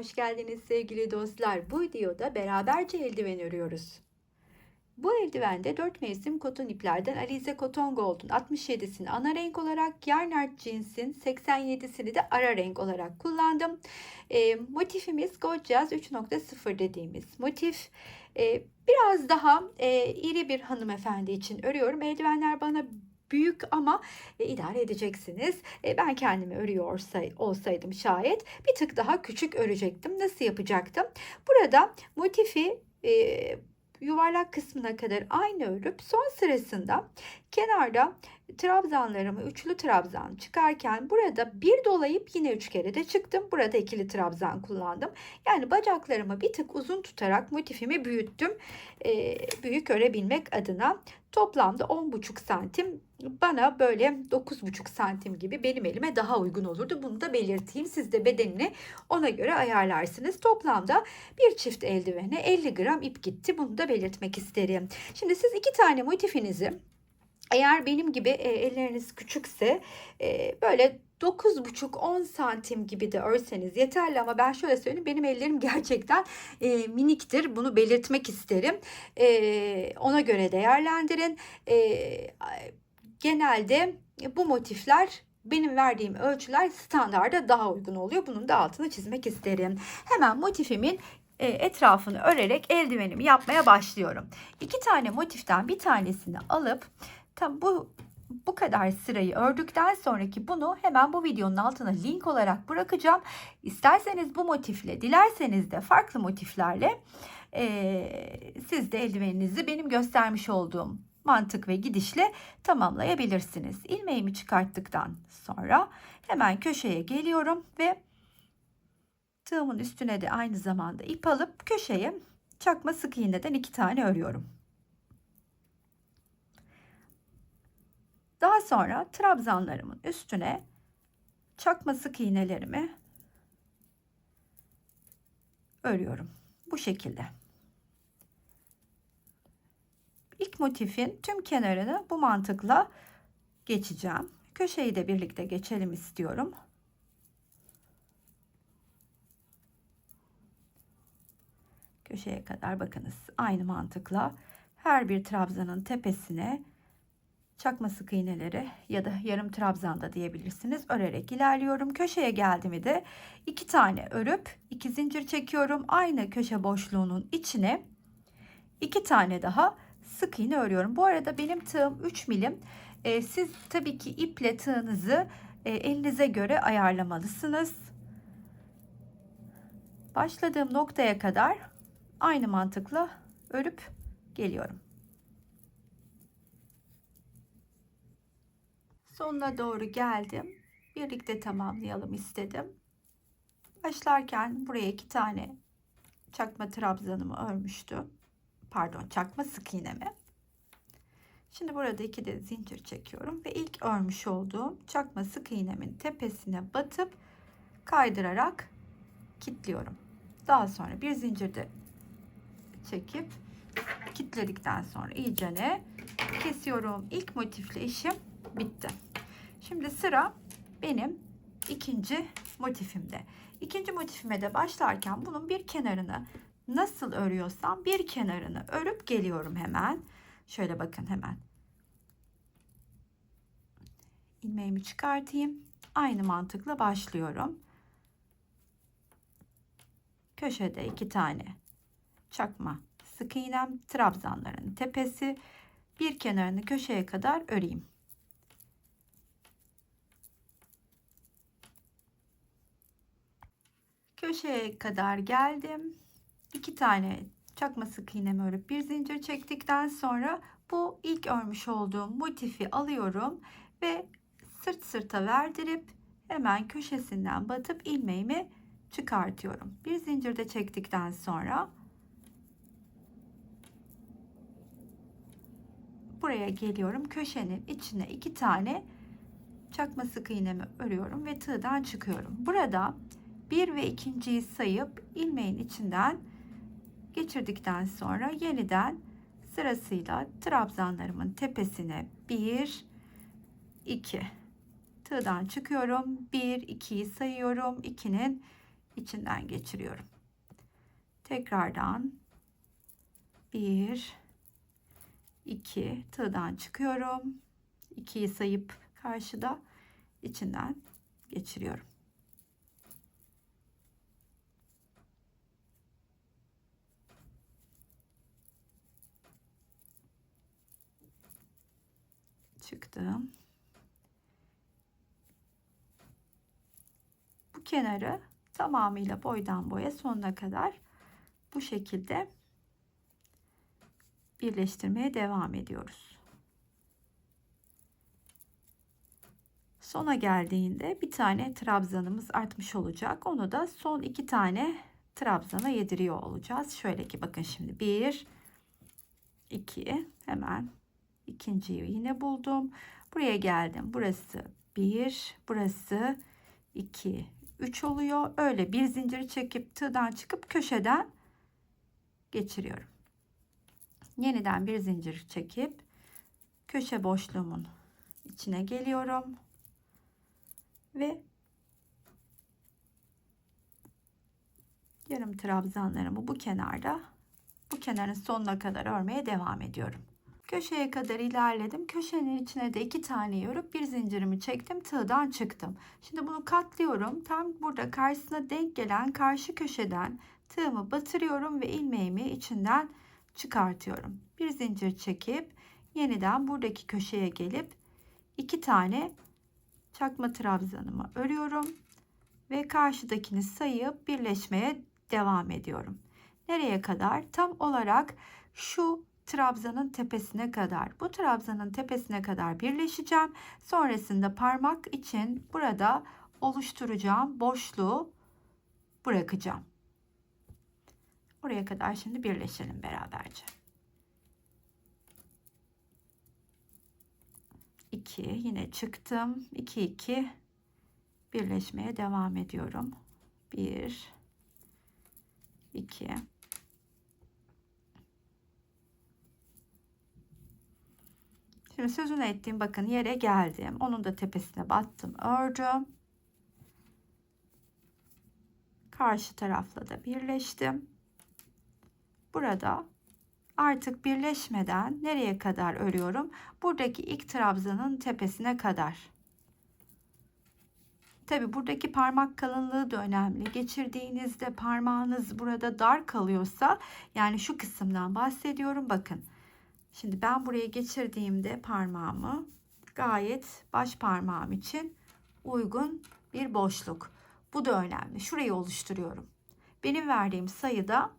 hoş geldiniz sevgili dostlar. Bu videoda beraberce eldiven örüyoruz. Bu eldivende 4 mevsim koton iplerden Alize Cotton Gold'un 67'sini ana renk olarak, Yarnart Jeans'in 87'sini de ara renk olarak kullandım. E, motifimiz Gorgeous 3.0 dediğimiz motif. E, biraz daha e, iri bir hanımefendi için örüyorum. Eldivenler bana büyük ama e, idare edeceksiniz. E, ben kendimi örüyor olsay, olsaydım şayet bir tık daha küçük örecektim. Nasıl yapacaktım? Burada motifi e, yuvarlak kısmına kadar aynı örüp son sırasında kenarda trabzanlarımı üçlü trabzan çıkarken burada bir dolayıp yine üç kere de çıktım. Burada ikili trabzan kullandım. Yani bacaklarımı bir tık uzun tutarak motifimi büyüttüm. E, büyük örebilmek adına toplamda 10,5 santim bana böyle 9,5 santim gibi benim elime daha uygun olurdu. Bunu da belirteyim. Siz de bedenini ona göre ayarlarsınız. Toplamda bir çift eldivene 50 gram ip gitti. Bunu da belirtmek isterim. Şimdi siz iki tane motifinizi eğer benim gibi e, elleriniz küçükse e, böyle 9,5-10 santim gibi de örseniz yeterli ama ben şöyle söyleyeyim benim ellerim gerçekten e, miniktir. Bunu belirtmek isterim. E, ona göre değerlendirin. E, genelde bu motifler benim verdiğim ölçüler standarda daha uygun oluyor. Bunun da altını çizmek isterim. Hemen motifimin e, etrafını örerek eldivenimi yapmaya başlıyorum. İki tane motiften bir tanesini alıp tam bu bu kadar sırayı ördükten sonraki bunu hemen bu videonun altına link olarak bırakacağım. İsterseniz bu motifle, dilerseniz de farklı motiflerle e, siz de eldiveninizi benim göstermiş olduğum mantık ve gidişle tamamlayabilirsiniz. İlmeğimi çıkarttıktan sonra hemen köşeye geliyorum ve tığımın üstüne de aynı zamanda ip alıp köşeye çakma sık iğneden iki tane örüyorum. Daha sonra trabzanlarımın üstüne çakma sık iğnelerimi örüyorum. Bu şekilde. İlk motifin tüm kenarını bu mantıkla geçeceğim. Köşeyi de birlikte geçelim istiyorum. Köşeye kadar bakınız aynı mantıkla her bir trabzanın tepesine çakma sık iğneleri ya da yarım trabzanda diyebilirsiniz örerek ilerliyorum. Köşeye geldiğimi de iki tane örüp iki zincir çekiyorum. Aynı köşe boşluğunun içine iki tane daha sık iğne örüyorum. Bu arada benim tığım 3 milim. Ee, siz tabii ki iple tığınızı e, elinize göre ayarlamalısınız. Başladığım noktaya kadar aynı mantıkla örüp geliyorum. Sonuna doğru geldim. Birlikte tamamlayalım istedim. Başlarken buraya iki tane çakma trabzanımı örmüştüm. Pardon çakma sık iğnemi. Şimdi burada iki de zincir çekiyorum ve ilk örmüş olduğum çakma sık iğnemin tepesine batıp kaydırarak kilitliyorum. Daha sonra bir zincirde çekip kilitledikten sonra iyicene kesiyorum. İlk motifle işim bitti. Şimdi sıra benim ikinci motifimde. İkinci motifime de başlarken bunun bir kenarını nasıl örüyorsam bir kenarını örüp geliyorum hemen. Şöyle bakın hemen. ilmeğimi çıkartayım. Aynı mantıkla başlıyorum. Köşede iki tane çakma sık iğnem trabzanların tepesi bir kenarını köşeye kadar öreyim. Köşeye kadar geldim. İki tane çakma sık iğnemi örüp bir zincir çektikten sonra bu ilk örmüş olduğum motifi alıyorum ve sırt sırta verdirip hemen köşesinden batıp ilmeğimi çıkartıyorum. Bir zincirde çektikten sonra buraya geliyorum. Köşenin içine iki tane çakma sık iğnemi örüyorum ve tığdan çıkıyorum. Burada bir ve ikinciyi sayıp ilmeğin içinden geçirdikten sonra yeniden sırasıyla trabzanlarımın tepesine 1 2 tığdan çıkıyorum 1 2'yi sayıyorum 2'nin içinden geçiriyorum. Tekrardan 1 2 tığdan çıkıyorum. 2'yi sayıp karşıda içinden geçiriyorum. Çıktım. Bu kenarı tamamıyla boydan boya sonuna kadar bu şekilde birleştirmeye devam ediyoruz. Sona geldiğinde bir tane trabzanımız artmış olacak. Onu da son iki tane trabzana yediriyor olacağız. Şöyle ki bakın şimdi bir, iki hemen ikinciyi yine buldum. Buraya geldim. Burası bir, burası iki, üç oluyor. Öyle bir zincir çekip tığdan çıkıp köşeden geçiriyorum. Yeniden bir zincir çekip köşe boşluğumun içine geliyorum ve yarım trabzanlarımı bu kenarda bu kenarın sonuna kadar örmeye devam ediyorum. Köşeye kadar ilerledim. Köşenin içine de iki tane örüp bir zincirimi çektim. Tığdan çıktım. Şimdi bunu katlıyorum. Tam burada karşısına denk gelen karşı köşeden tığımı batırıyorum ve ilmeğimi içinden çıkartıyorum. Bir zincir çekip yeniden buradaki köşeye gelip iki tane çakma trabzanımı örüyorum ve karşıdakini sayıp birleşmeye devam ediyorum. Nereye kadar? Tam olarak şu trabzanın tepesine kadar. Bu trabzanın tepesine kadar birleşeceğim. Sonrasında parmak için burada oluşturacağım boşluğu bırakacağım. Oraya kadar şimdi birleşelim beraberce. 2 yine çıktım. 2 2 birleşmeye devam ediyorum. 1 2 Şimdi sözünü ettiğim bakın yere geldim. Onun da tepesine battım, ördüm. Karşı tarafla da birleştim. Burada artık birleşmeden nereye kadar örüyorum? Buradaki ilk trabzanın tepesine kadar. Tabi buradaki parmak kalınlığı da önemli. Geçirdiğinizde parmağınız burada dar kalıyorsa yani şu kısımdan bahsediyorum bakın. Şimdi ben buraya geçirdiğimde parmağımı gayet baş parmağım için uygun bir boşluk. Bu da önemli. Şurayı oluşturuyorum. Benim verdiğim sayıda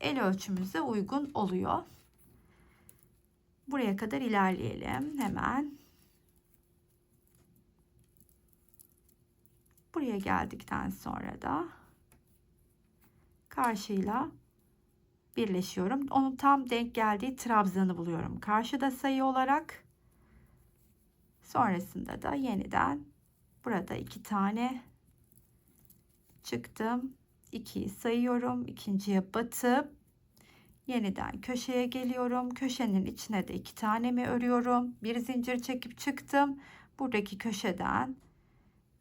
el ölçümüze uygun oluyor. Buraya kadar ilerleyelim hemen. Buraya geldikten sonra da karşıyla birleşiyorum. Onun tam denk geldiği trabzanı buluyorum. Karşıda sayı olarak. Sonrasında da yeniden burada iki tane çıktım. 2'yi sayıyorum. ikinciye batıp yeniden köşeye geliyorum. Köşenin içine de iki tane mi örüyorum. Bir zincir çekip çıktım. Buradaki köşeden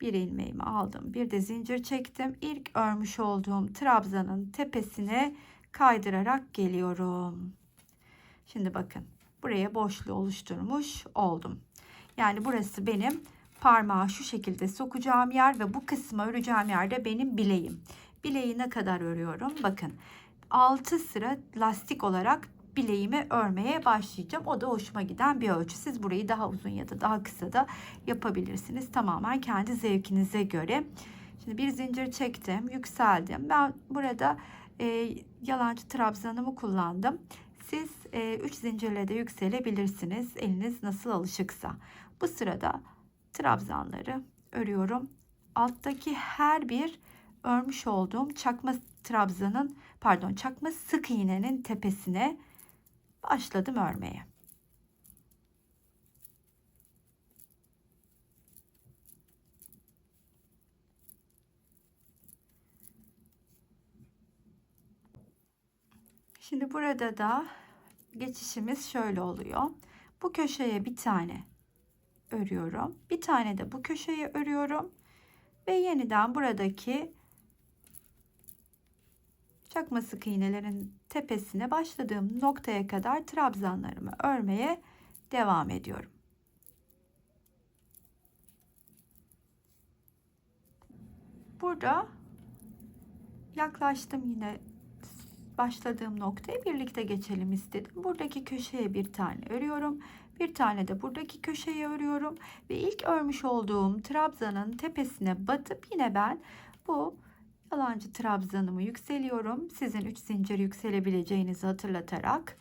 bir ilmeğimi aldım. Bir de zincir çektim. İlk örmüş olduğum trabzanın tepesine kaydırarak geliyorum. Şimdi bakın buraya boşluğu oluşturmuş oldum. Yani burası benim parmağı şu şekilde sokacağım yer ve bu kısmı öreceğim yerde benim bileğim. Bileği ne kadar örüyorum? Bakın 6 sıra lastik olarak bileğimi örmeye başlayacağım. O da hoşuma giden bir ölçü. Siz burayı daha uzun ya da daha kısa da yapabilirsiniz. Tamamen kendi zevkinize göre. Şimdi bir zincir çektim, yükseldim. Ben burada e, yalancı trabzanımı kullandım. Siz 3 e, zincirle de yükselebilirsiniz. Eliniz nasıl alışıksa. Bu sırada trabzanları örüyorum. Alttaki her bir örmüş olduğum çakma trabzanın pardon çakma sık iğnenin tepesine başladım örmeye. Şimdi burada da geçişimiz şöyle oluyor. Bu köşeye bir tane örüyorum. Bir tane de bu köşeye örüyorum. Ve yeniden buradaki çakma sık iğnelerin tepesine başladığım noktaya kadar trabzanlarımı örmeye devam ediyorum. Burada yaklaştım yine başladığım noktaya birlikte geçelim istedim. Buradaki köşeye bir tane örüyorum. Bir tane de buradaki köşeye örüyorum ve ilk örmüş olduğum trabzanın tepesine batıp yine ben bu yalancı trabzanımı yükseliyorum. Sizin 3 zincir yükselebileceğinizi hatırlatarak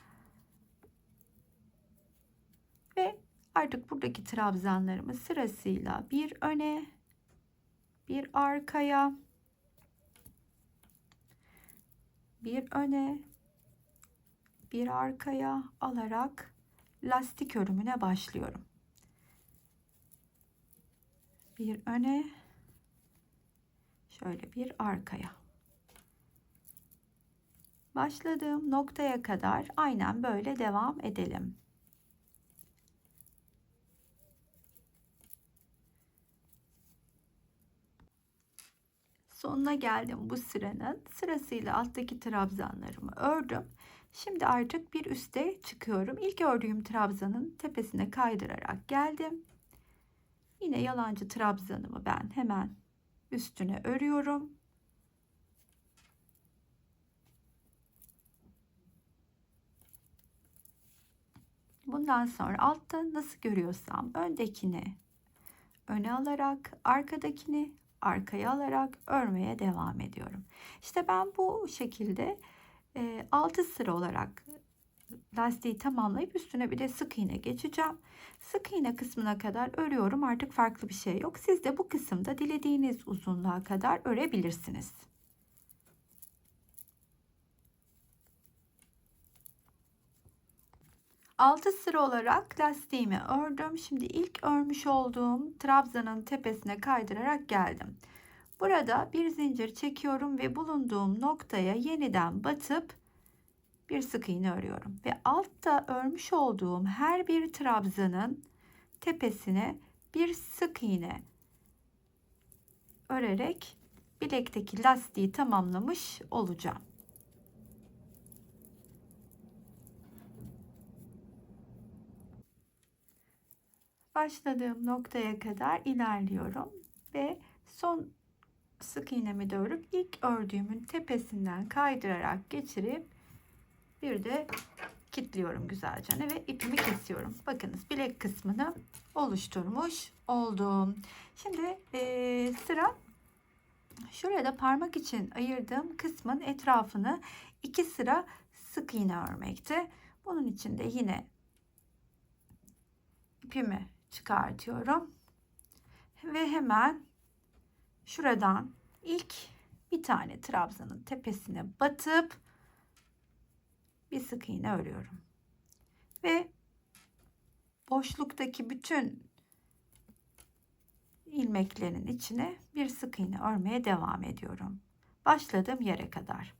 ve artık buradaki trabzanlarımı sırasıyla bir öne, bir arkaya, bir öne, bir arkaya alarak lastik örümüne başlıyorum. Bir öne, şöyle bir arkaya. Başladığım noktaya kadar aynen böyle devam edelim. Sonuna geldim bu sıranın. Sırasıyla alttaki trabzanlarımı ördüm. Şimdi artık bir üste çıkıyorum. İlk ördüğüm trabzanın tepesine kaydırarak geldim. Yine yalancı trabzanımı ben hemen üstüne örüyorum. Bundan sonra altta nasıl görüyorsam öndekini öne alarak arkadakini arkaya alarak örmeye devam ediyorum. İşte ben bu şekilde 6 sıra olarak lastiği tamamlayıp üstüne bir de sık iğne geçeceğim. Sık iğne kısmına kadar örüyorum. Artık farklı bir şey yok. Siz de bu kısımda dilediğiniz uzunluğa kadar örebilirsiniz. Altı sıra olarak lastiğimi ördüm. Şimdi ilk örmüş olduğum trabzanın tepesine kaydırarak geldim. Burada bir zincir çekiyorum ve bulunduğum noktaya yeniden batıp bir sık iğne örüyorum ve altta örmüş olduğum her bir trabzanın tepesine bir sık iğne örerek bilekteki lastiği tamamlamış olacağım. Başladığım noktaya kadar ilerliyorum ve son sık iğnemi de ilk ördüğümün tepesinden kaydırarak geçirip bir de kilitliyorum güzelce ve ipimi kesiyorum. Bakınız bilek kısmını oluşturmuş oldum. Şimdi e, sıra şurada parmak için ayırdığım kısmın etrafını iki sıra sık iğne örmekte. Bunun için de yine ipimi çıkartıyorum ve hemen şuradan ilk bir tane trabzanın tepesine batıp bir sık iğne örüyorum. Ve boşluktaki bütün ilmeklerin içine bir sık iğne örmeye devam ediyorum. Başladığım yere kadar.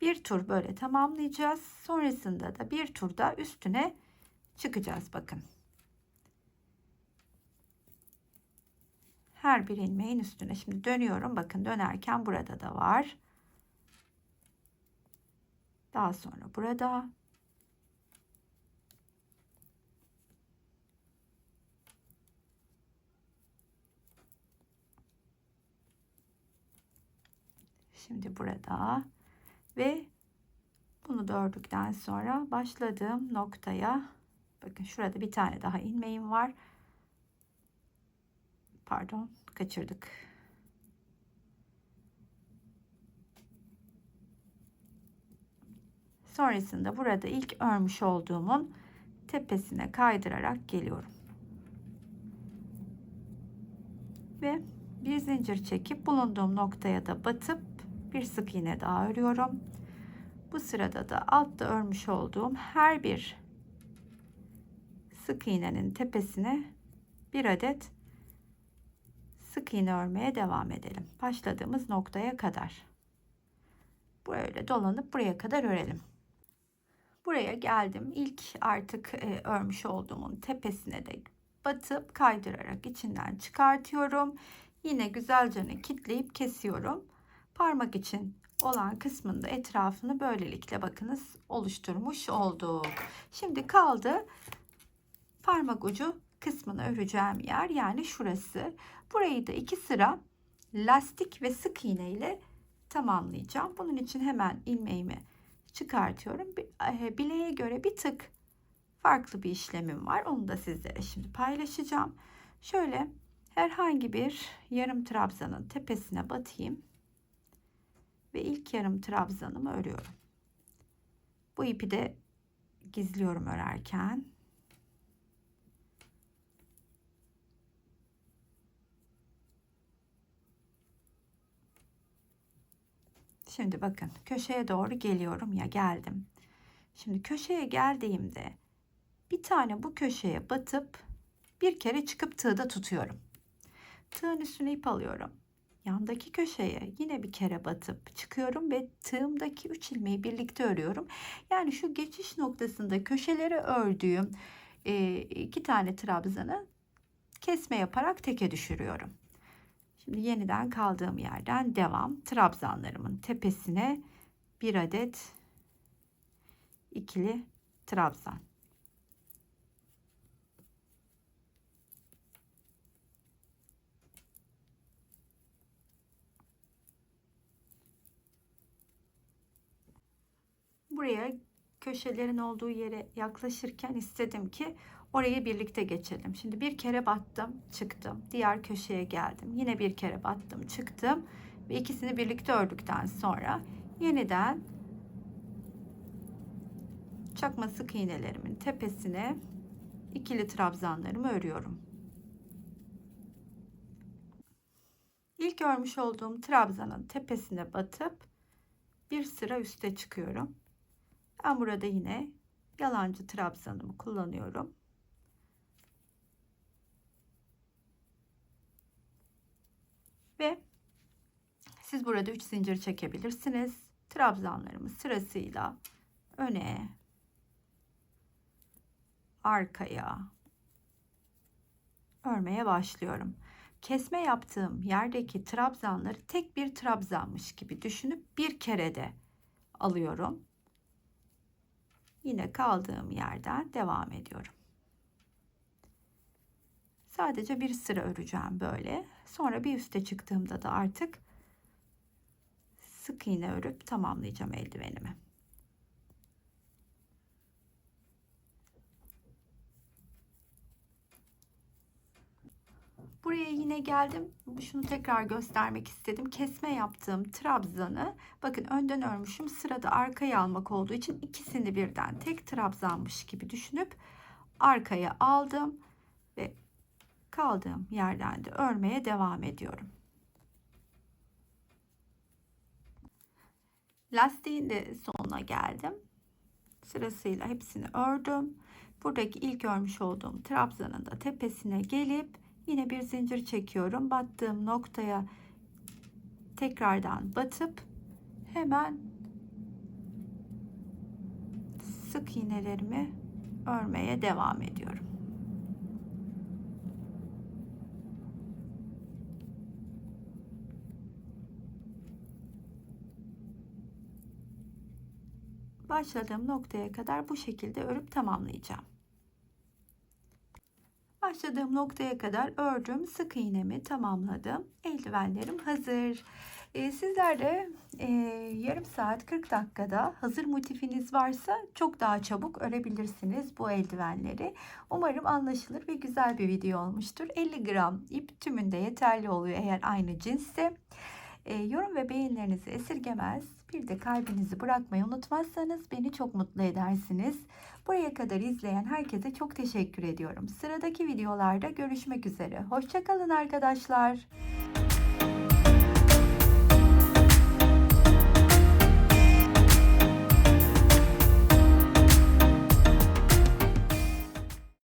Bir tur böyle tamamlayacağız. Sonrasında da bir turda üstüne çıkacağız bakın. Her bir ilmeğin üstüne. Şimdi dönüyorum. Bakın dönerken burada da var. Daha sonra burada. Şimdi burada ve bunu da ördükten sonra başladığım noktaya bakın şurada bir tane daha ilmeğim var pardon kaçırdık. Sonrasında burada ilk örmüş olduğumun tepesine kaydırarak geliyorum. Ve bir zincir çekip bulunduğum noktaya da batıp bir sık iğne daha örüyorum. Bu sırada da altta örmüş olduğum her bir sık iğnenin tepesine bir adet sık iğne örmeye devam edelim. Başladığımız noktaya kadar. Böyle dolanıp buraya kadar örelim. Buraya geldim. İlk artık e, örmüş olduğumun tepesine de batıp kaydırarak içinden çıkartıyorum. Yine güzelce kitleyip kesiyorum. Parmak için olan kısmında etrafını böylelikle bakınız oluşturmuş olduk. Şimdi kaldı parmak ucu kısmını öreceğim yer yani şurası. Burayı da iki sıra lastik ve sık iğne ile tamamlayacağım. Bunun için hemen ilmeğimi çıkartıyorum. e, Bileğe göre bir tık farklı bir işlemim var. Onu da sizlere şimdi paylaşacağım. Şöyle herhangi bir yarım trabzanın tepesine batayım. Ve ilk yarım trabzanımı örüyorum. Bu ipi de gizliyorum örerken. Şimdi bakın köşeye doğru geliyorum ya geldim. Şimdi köşeye geldiğimde bir tane bu köşeye batıp bir kere çıkıp tığda tutuyorum. Tığın üstüne ip alıyorum. Yandaki köşeye yine bir kere batıp çıkıyorum ve tığımdaki üç ilmeği birlikte örüyorum. Yani şu geçiş noktasında köşeleri ördüğüm iki tane trabzanı kesme yaparak teke düşürüyorum. Şimdi yeniden kaldığım yerden devam. Trabzanlarımın tepesine bir adet ikili trabzan. Buraya köşelerin olduğu yere yaklaşırken istedim ki orayı birlikte geçelim. Şimdi bir kere battım, çıktım. Diğer köşeye geldim. Yine bir kere battım, çıktım ve ikisini birlikte ördükten sonra yeniden çakma sık iğnelerimin tepesine ikili trabzanlarımı örüyorum. İlk örmüş olduğum trabzanın tepesine batıp bir sıra üste çıkıyorum. Ben burada yine yalancı trabzanımı kullanıyorum. Ve siz burada 3 zincir çekebilirsiniz. Trabzanlarımı sırasıyla öne, arkaya örmeye başlıyorum. Kesme yaptığım yerdeki trabzanları tek bir trabzanmış gibi düşünüp bir kere de alıyorum. Yine kaldığım yerden devam ediyorum. Sadece bir sıra öreceğim böyle. Sonra bir üste çıktığımda da artık sık iğne örüp tamamlayacağım eldivenimi. Buraya yine geldim. Şunu tekrar göstermek istedim. Kesme yaptığım trabzanı bakın önden örmüşüm. Sırada arkaya almak olduğu için ikisini birden tek trabzanmış gibi düşünüp arkaya aldım ve kaldığım yerden de örmeye devam ediyorum. Lastiğin de sonuna geldim. Sırasıyla hepsini ördüm. Buradaki ilk örmüş olduğum trabzanın da tepesine gelip yine bir zincir çekiyorum. Battığım noktaya tekrardan batıp hemen sık iğnelerimi örmeye devam ediyorum. Başladığım noktaya kadar bu şekilde örüp tamamlayacağım. Başladığım noktaya kadar ördüm. Sık iğnemi tamamladım. Eldivenlerim hazır. Ee, sizler de e, yarım saat 40 dakikada hazır motifiniz varsa çok daha çabuk örebilirsiniz bu eldivenleri. Umarım anlaşılır ve güzel bir video olmuştur. 50 gram ip tümünde yeterli oluyor eğer aynı cinsse. E, yorum ve beğenilerinizi esirgemez. Bir de kalbinizi bırakmayı unutmazsanız beni çok mutlu edersiniz. Buraya kadar izleyen herkese çok teşekkür ediyorum. Sıradaki videolarda görüşmek üzere. Hoşçakalın arkadaşlar.